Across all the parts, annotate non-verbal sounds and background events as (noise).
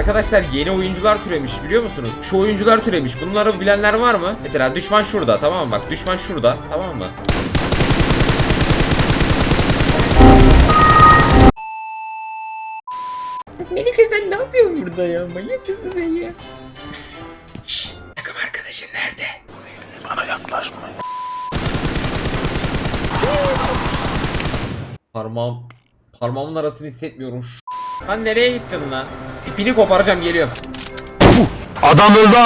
Arkadaşlar yeni oyuncular türemiş biliyor musunuz? Şu oyuncular türemiş. Bunları bilenler var mı? Mesela düşman şurada tamam mı? Bak düşman şurada tamam mı? Melike sen ne yapıyorsun burada ya? Manyak mısın sen ya? Pıs. Şşş. Takım arkadaşın nerede? Parmağım parmağımın arasını hissetmiyorum. Lan nereye gittin lan? İpini koparacağım geliyorum. Adam öldü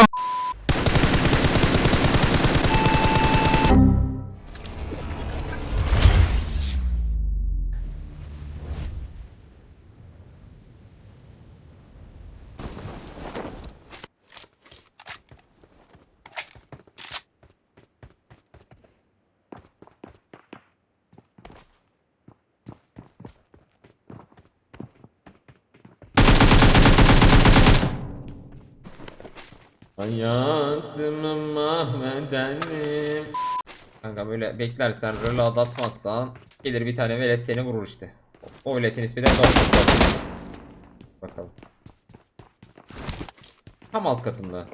Hayatımı mahvedenim. Kanka böyle beklersen reload atmazsan gelir bir tane velet seni vurur işte. O veletin ismi de Dog. Bakalım. Tam alt katımda.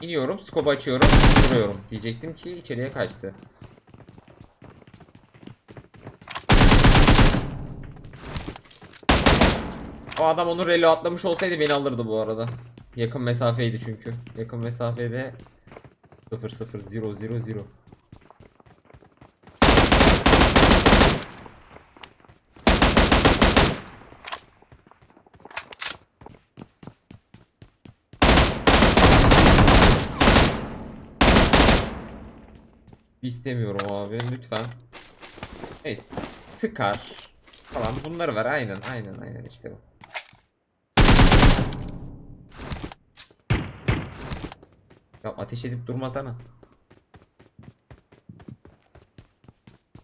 İniyorum, scope açıyorum, vuruyorum. Diyecektim ki içeriye kaçtı. O adam onu relo atlamış olsaydı beni alırdı bu arada. Yakın mesafeydi çünkü. Yakın mesafede 0 0 0 0 0. İstemiyorum abi lütfen. Evet sıkar falan bunları ver aynen aynen aynen işte bu. Ya ateş edip durmasana.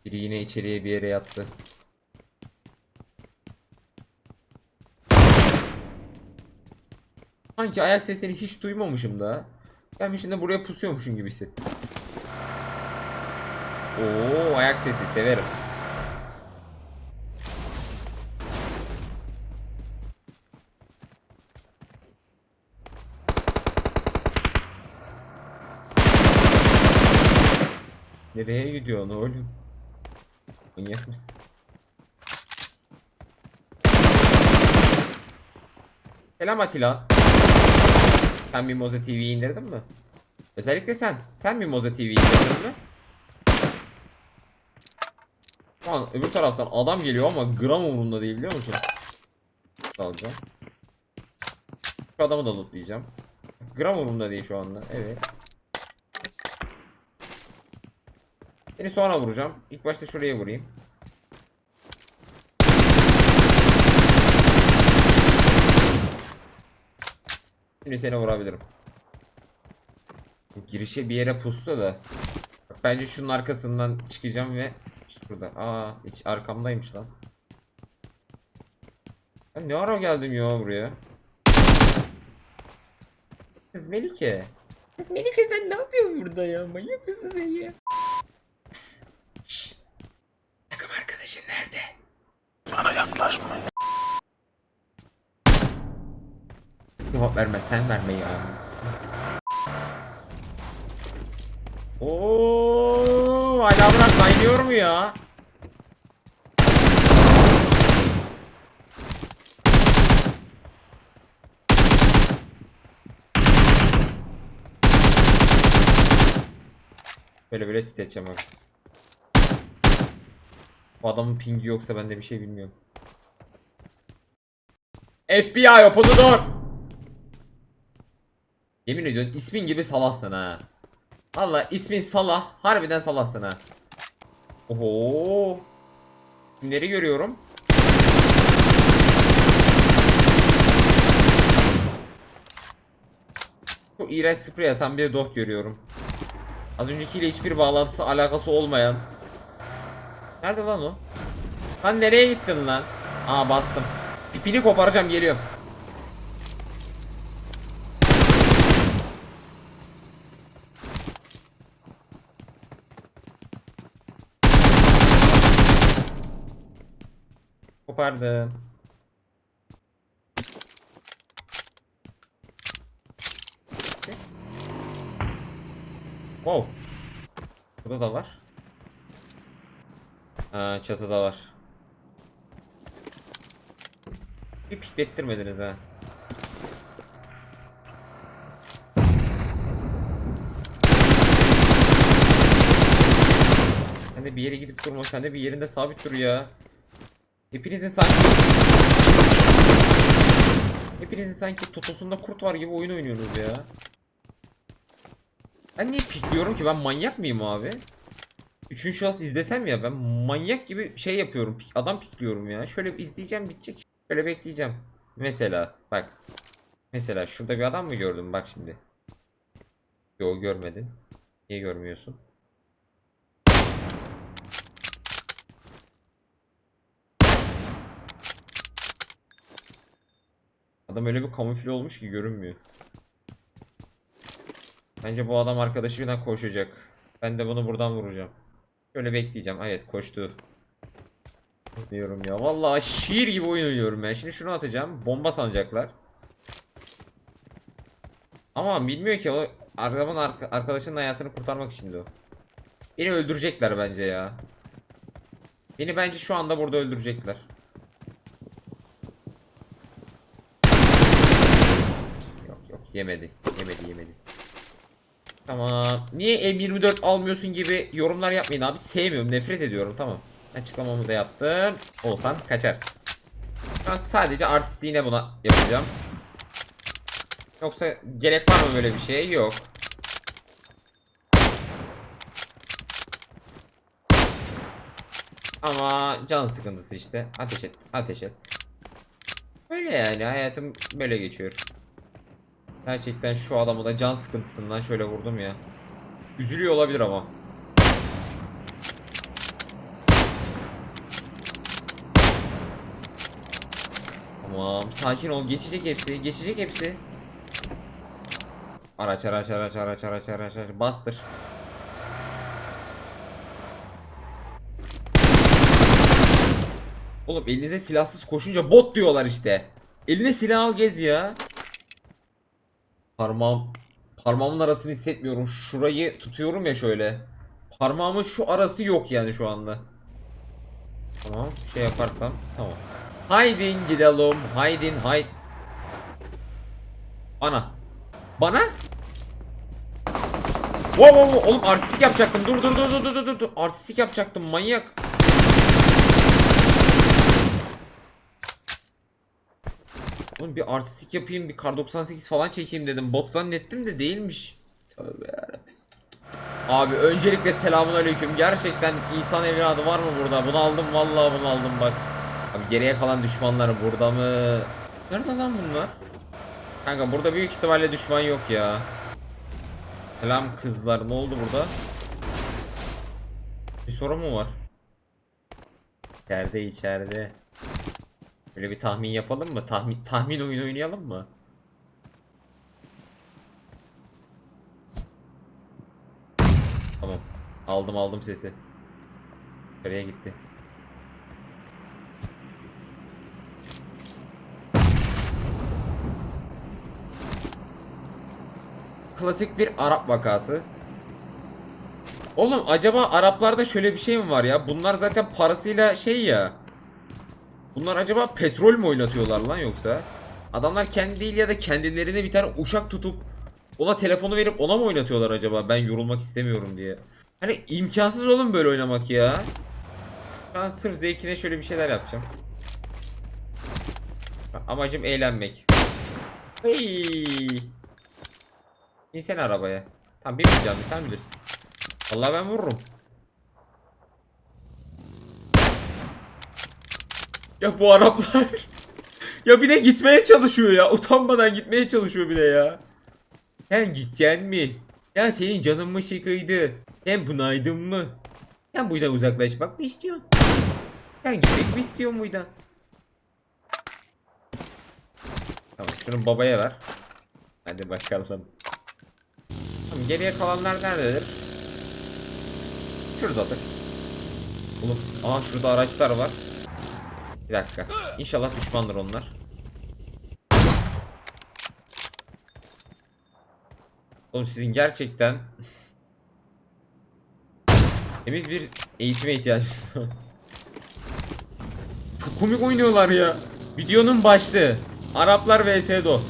Biri yine içeriye bir yere yattı. Sanki ayak sesini hiç duymamışım da. Gelmişim de buraya pusuyormuşum gibi hissettim. Oo ayak sesi severim. Nereye gidiyorsun oğlum? Manyak mısın? Selam Atilla. Sen Mimoza TV'yi indirdin mi? Özellikle sen. Sen Mimoza TV'yi indirdin mi? Şu an öbür taraftan adam geliyor ama gram umurumda değil biliyor musun? Alacağım. Şu adamı da lootlayacağım. Gram umurumda değil şu anda. Evet. Seni sonra vuracağım. İlk başta şuraya vurayım. Şimdi seni vurabilirim. Girişe bir yere pustu da. Bence şunun arkasından çıkacağım ve şurada. Aa, hiç arkamdaymış lan. Ben ne ara geldim ya buraya? Kız Melike. Kız Melike sen ne yapıyorsun burada ya? Manyak mısın sen ya? Pıs. Şşş. Takım arkadaşın nerede? Bana yaklaşmayın. Cevap verme sen verme ya. Oo, hala bırak kaynıyor mu ya? Böyle böyle titreteceğim abi. Bu adamın pingi yoksa ben de bir şey bilmiyorum. FBI door. Yemin ediyorum ismin gibi salahsın ha. Valla ismin Salah. Harbiden salahsın ha. Oho. Kimleri görüyorum? Çok iğrenç sprey atan bir dog görüyorum. Az öncekiyle hiçbir bağlantısı alakası olmayan. Nerede lan o? Lan nereye gittin lan? Aa bastım. İpini koparacağım geliyorum. Kopardım. Wow. Burada da var. Ha, çatıda var. Bir piklettirmediniz ha. Sen de bir yere gidip durma. Sen de bir yerinde sabit dur ya. Hepinizin sanki... Hepinizin sanki totosunda kurt var gibi oyun oynuyorsunuz ya. Ben niye pikliyorum ki? Ben manyak mıyım abi? Üçüncü şahıs izlesem ya ben manyak gibi şey yapıyorum. Adam pikliyorum ya. Şöyle izleyeceğim bitecek. Şöyle bekleyeceğim. Mesela bak. Mesela şurada bir adam mı gördün bak şimdi. Yo görmedin. Niye görmüyorsun? Adam öyle bir kamufle olmuş ki görünmüyor. Bence bu adam arkadaşıyla koşacak. Ben de bunu buradan vuracağım. Şöyle bekleyeceğim. Evet koştu. Diyorum ya. Vallahi şiir gibi oyun oynuyorum ben. Şimdi şunu atacağım. Bomba sanacaklar. Ama bilmiyor ki o adamın arka- arkadaşının hayatını kurtarmak içindi o. Beni öldürecekler bence ya. Beni bence şu anda burada öldürecekler. Yok yok yemedi. Yemedi yemedi. Tamam. Niye M24 almıyorsun gibi yorumlar yapmayın abi. Sevmiyorum. Nefret ediyorum. Tamam. Açıklamamı da yaptım. Olsan kaçar. Ben sadece artistliğine buna yapacağım. Yoksa gerek var mı böyle bir şeye? Yok. Ama can sıkıntısı işte. Ateş et. Ateş et. Böyle yani hayatım böyle geçiyor. Gerçekten şu adamı da can sıkıntısından şöyle vurdum ya. Üzülüyor olabilir ama. Tamam sakin ol geçecek hepsi geçecek hepsi. Araç araç araç araç araç araç araç bastır. Oğlum elinize silahsız koşunca bot diyorlar işte. Eline silah al gez ya. Parmağım parmağımın arasını hissetmiyorum. Şurayı tutuyorum ya şöyle. Parmağımın şu arası yok yani şu anda. Tamam, şey yaparsam tamam. Haydin gidelim. Haydin hayd. Bana. Bana? Wow wow wow oğlum artistik yapacaktım. Dur dur dur dur dur dur dur. Artistik yapacaktım manyak. Oğlum bir artistik yapayım, bir kar 98 falan çekeyim dedim. Bot zannettim de değilmiş. Tövbe. Abi öncelikle selamun aleyküm. Gerçekten insan evladı var mı burada? Bunu aldım vallahi bunu aldım bak. Abi geriye kalan düşmanlar burada mı? Nerede lan bunlar? Kanka burada büyük ihtimalle düşman yok ya. Selam kızlar. Ne oldu burada? Bir sorun mu var? İçeride içeride. Böyle bir tahmin yapalım mı? Tahmin tahmin oyunu oynayalım mı? Tamam. Aldım aldım sesi. Nereye gitti? Klasik bir Arap vakası. Oğlum acaba Araplarda şöyle bir şey mi var ya? Bunlar zaten parasıyla şey ya. Bunlar acaba petrol mü oynatıyorlar lan yoksa? Adamlar kendi değil ya da kendilerine bir tane uşak tutup ona telefonu verip ona mı oynatıyorlar acaba ben yorulmak istemiyorum diye. Hani imkansız oğlum böyle oynamak ya. Ben sırf zevkine şöyle bir şeyler yapacağım. Amacım eğlenmek. Hey. İnsene arabaya. Tamam binmeyeceğim sen bilirsin. Vallahi ben vururum. Ya bu Araplar. (laughs) ya bir de gitmeye çalışıyor ya. Utanmadan gitmeye çalışıyor bir de ya. Sen gideceksin mi? Ya senin canın mı sıkıydı? Sen bunaydın mı? Sen buradan uzaklaşmak mı istiyorsun? Sen gitmek mi istiyorsun buradan? Tamam şunu babaya ver. Hadi bakalım. Tamam geriye kalanlar nerededir? Şuradadır. Oğlum, aa şurada araçlar var. Bir dakika. İnşallah düşmandır onlar. Oğlum sizin gerçekten Temiz bir eğitime ihtiyacımız var. Çok komik oynuyorlar ya. Videonun başlığı. Araplar vs Do.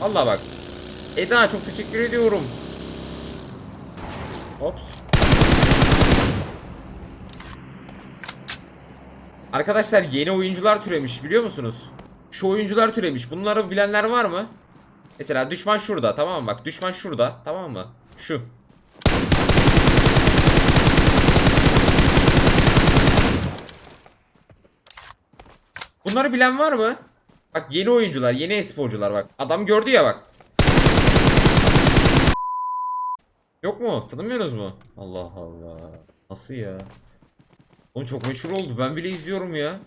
Allah bak. Eda çok teşekkür ediyorum. Ops. Arkadaşlar yeni oyuncular türemiş biliyor musunuz? Şu oyuncular türemiş. Bunları bilenler var mı? Mesela düşman şurada tamam mı? Bak düşman şurada tamam mı? Şu. Bunları bilen var mı? Bak yeni oyuncular, yeni esporcular bak. Adam gördü ya bak. Yok mu? Tanımıyorsunuz mu? Allah Allah. Nasıl ya? Oğlum çok meşhur oldu. Ben bile izliyorum ya.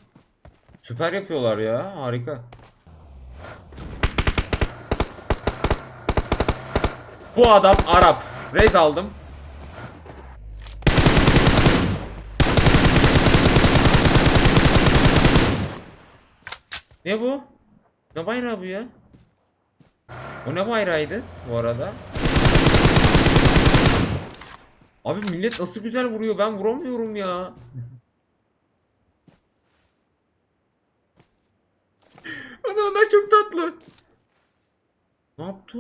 Süper yapıyorlar ya. Harika. Bu adam Arap. Rez aldım. Ne bu? Ne bayrağı bu ya? O ne bayrağıydı bu arada? Abi millet nasıl güzel vuruyor ben vuramıyorum ya. (laughs) Adamlar çok tatlı. Ne yaptı?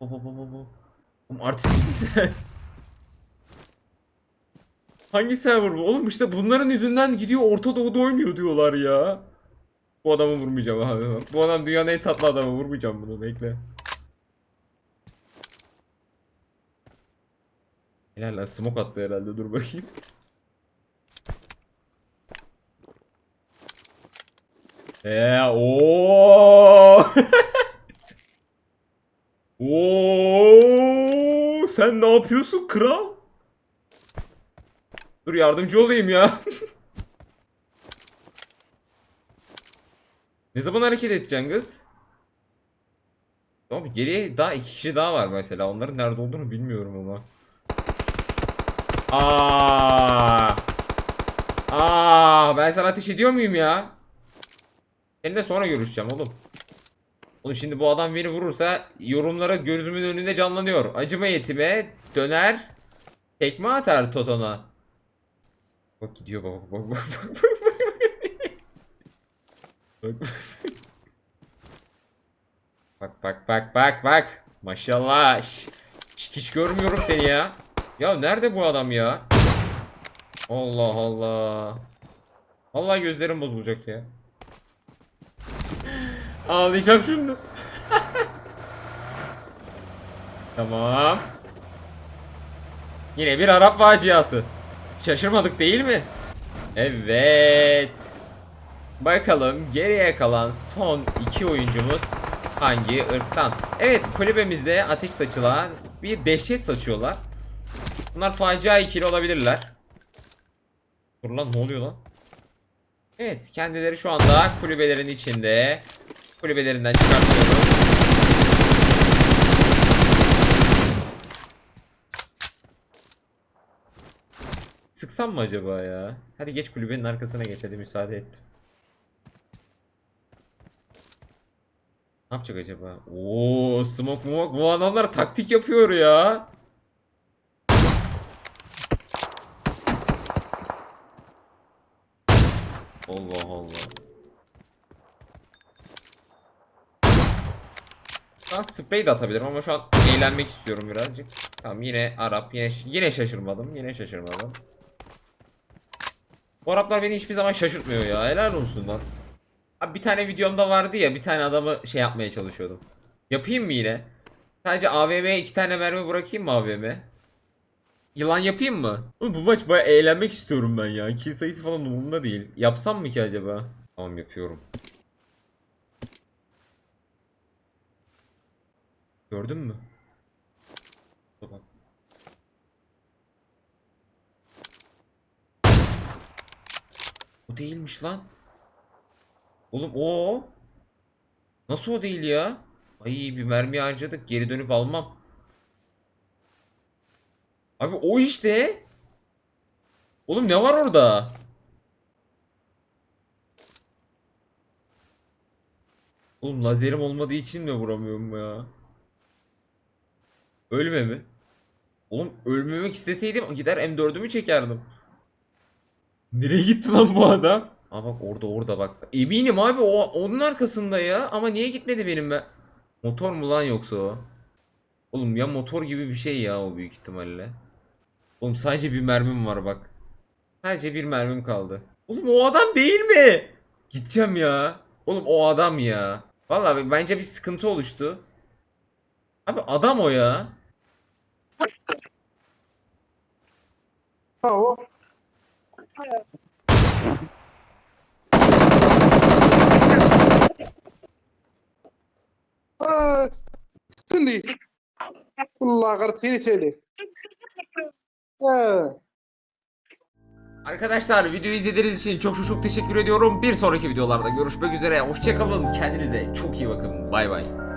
Baba baba baba. Oğlum artist misin sen? (laughs) Hangi server bu? Oğlum işte bunların yüzünden gidiyor Orta Doğu'da oynuyor diyorlar ya. Bu adamı vurmayacağım abi. Bu adam dünyanın en tatlı adamı vurmayacağım bunu bekle. Helal lan smoke attı herhalde dur bakayım. Eee ooo. (laughs) Oo sen ne yapıyorsun kral? Dur yardımcı olayım ya. (laughs) ne zaman hareket edeceksin kız? Tamam geriye daha iki kişi daha var mesela. Onların nerede olduğunu bilmiyorum ama. Aa! Aa, ben sana ateş ediyor muyum ya? Seninle sonra görüşeceğim oğlum. Oğlum şimdi bu adam beni vurursa yorumlara gözümün önünde canlanıyor. Acıma yetime döner tekme atar Toton'a. Bak gidiyor bak bak bak bak bak bak. Bak bak bak bak bak. Maşallah. Şş, Hiç, hiç görmüyorum seni ya. Ya nerede bu adam ya? Allah Allah. Allah gözlerim bozulacak ya. (laughs) Ağlayacağım şimdi. (laughs) tamam. Yine bir Arap faciası. Şaşırmadık değil mi? Evet. Bakalım geriye kalan son iki oyuncumuz hangi ırktan? Evet kulübemizde ateş saçılan bir dehşet saçıyorlar. Bunlar facia ikili olabilirler. Dur lan ne oluyor lan? Evet kendileri şu anda kulübelerin içinde. Kulübelerinden çıkartıyorum. Sıksam mı acaba ya? Hadi geç kulübenin arkasına geç hadi müsaade ettim. Ne yapacak acaba? Oo, smoke smoke bu adamlar taktik yapıyor ya. Allah Allah. An sprey de atabilirim ama şu an eğlenmek istiyorum birazcık. Tamam yine Arap yine yine şaşırmadım. Yine şaşırmadım. Bu Araplar beni hiçbir zaman şaşırtmıyor ya. Helal olsun lan. Abi bir tane videomda vardı ya bir tane adamı şey yapmaya çalışıyordum. Yapayım mı yine? Sadece AVM'ye iki tane mermi bırakayım mı AVM? Yılan yapayım mı? Oğlum bu maç baya eğlenmek istiyorum ben ya. Kill sayısı falan umurumda değil. Yapsam mı ki acaba? Tamam yapıyorum. Gördün mü? Bak. O değilmiş lan. Oğlum o. Nasıl o değil ya? Ay bir mermi harcadık. Geri dönüp almam. Abi o işte. Oğlum ne var orada? Oğlum lazerim olmadığı için mi vuramıyorum ya? Ölme mi? Oğlum ölmemek isteseydim gider M4'ümü çekerdim. Nereye gitti lan bu adam? Aa bak orada orada bak. Eminim abi o onun arkasında ya. Ama niye gitmedi benim be? Motor mu lan yoksa o? Oğlum ya motor gibi bir şey ya o büyük ihtimalle. Oğlum sadece bir mermim var bak. Sadece bir mermim kaldı. Oğlum o adam değil mi? Gideceğim ya. Oğlum o adam ya. Vallahi bence bir sıkıntı oluştu. Abi adam o ya. Ha o. آه، استني والله غرتيني تالي Arkadaşlar videoyu izlediğiniz için çok çok çok teşekkür ediyorum. Bir sonraki videolarda görüşmek üzere. Hoşçakalın. Kendinize çok iyi bakın. Bay bay.